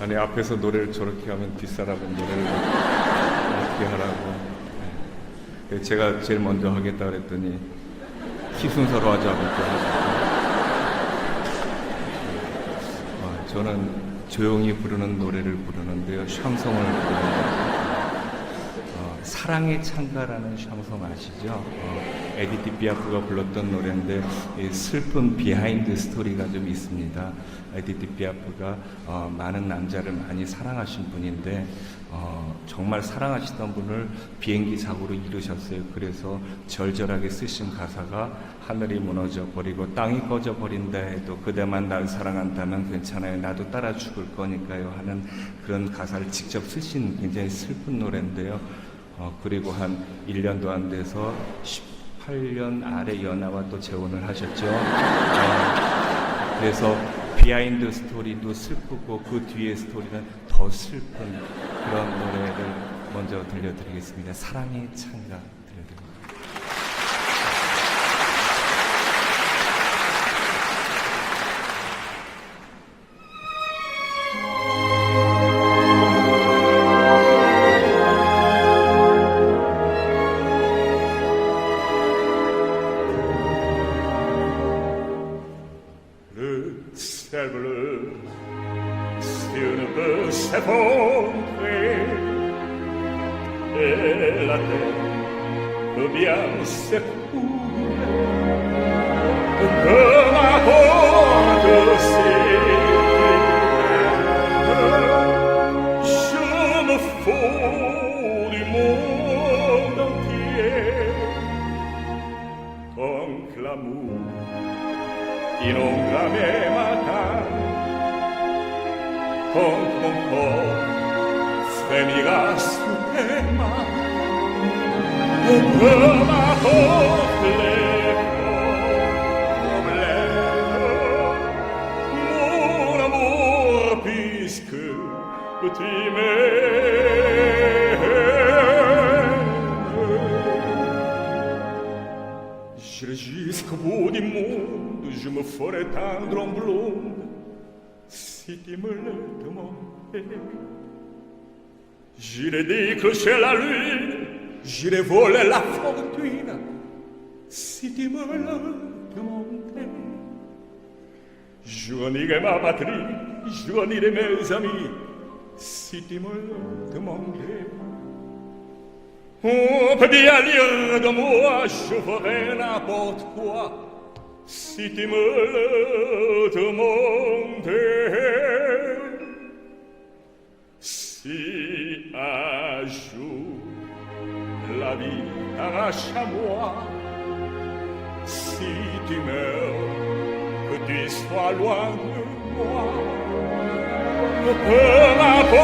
아니 앞에서 노래를 저렇게 하면 뒷사람은 노래를 어떻게 하라고. 네. 제가 제일 먼저 하겠다 그랬더니 키 순서로 하자고. 어, 저는 조용히 부르는 노래를 부르는데요. 샹송을 부르는데 어, 사랑의 창가라는 샹송 아시죠? 어, 에디티 피아프가 불렀던 노래인데 이 슬픈 비하인드 스토리가 좀 있습니다. 에디티 피아프가 어, 많은 남자를 많이 사랑하신 분인데 어, 정말 사랑하시던 분을 비행기 사고로 잃으셨어요. 그래서 절절하게 쓰신 가사가 하늘이 무너져 버리고 땅이 꺼져 버린다 해도 그대만 날 사랑한다면 괜찮아요. 나도 따라 죽을 거니까요. 하는 그런 가사를 직접 쓰신 굉장히 슬픈 노래인데요. 어, 그리고 한 1년도 안 돼서 18년 아래 연하와 또 재혼을 하셨죠. 어, 그래서 비하인드 스토리도 슬프고 그 뒤에 스토리는 더 슬픈 그런 노래를 먼저 들려드리겠습니다. 사랑의 창가 ciel bleu si une peut s'effondrer et la terre peut bien s'écouler que m'apporte ces je me fous du monde entier tant que l'amour in un grave matar con con con svemigas tema e prova con puisque tu m'aimes. J'irai jusqu'au bout du monde, je me ferai tendre en blonde, si tu me le demandais. J'irai décrocher la lune, j'irai voler la fortune, si tu me le demandais. Je ma patrie, je mes amis, si tu me le demandais. On peut bien dire de moi, je ferai n'importe quoi, si tu me le demandais. Si un jour la vie t'arrache à moi, si tu meurs, que tu sois loin de moi, peu m'importe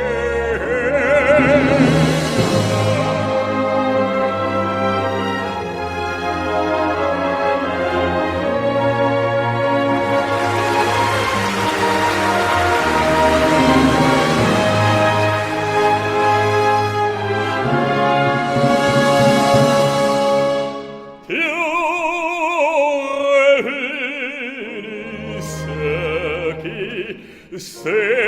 Say